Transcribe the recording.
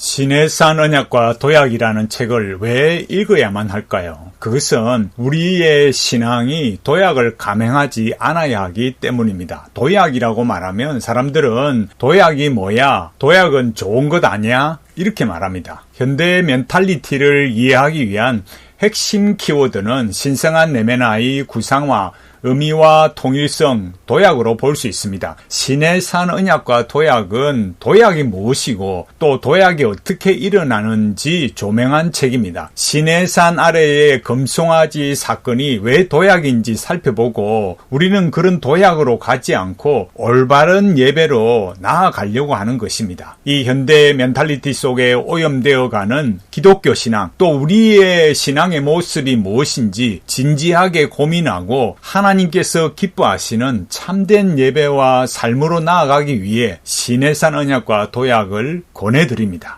신해산 언약과 도약이라는 책을 왜 읽어야만 할까요? 그것은 우리의 신앙이 도약을 감행하지 않아야 하기 때문입니다. 도약이라고 말하면 사람들은 도약이 뭐야? 도약은 좋은 것 아니야? 이렇게 말합니다. 현대 멘탈리티를 이해하기 위한 핵심 키워드는 신성한 내면의 구상화, 의미와 통일성, 도약으로 볼 수 있습니다. 신의 산 언약과 도약은 도약이 무엇이고 또 도약이 어떻게 일어나는지 조명한 책입니다. 신의 산 아래의 금송아지 사건이 왜 도약인지 살펴보고 우리는 그런 도약으로 가지 않고 올바른 예배로 나아가려고 하는 것입니다. 이 현대 멘탈리티 속에 오염되어 가는 기독교 신앙 또 우리의 신앙의 모습이 무엇인지 진지하게 고민하고 하나님께서 기뻐하시는 참된 예배와 삶으로 나아가기 위해 신의 산 언약과 도약을 권해드립니다.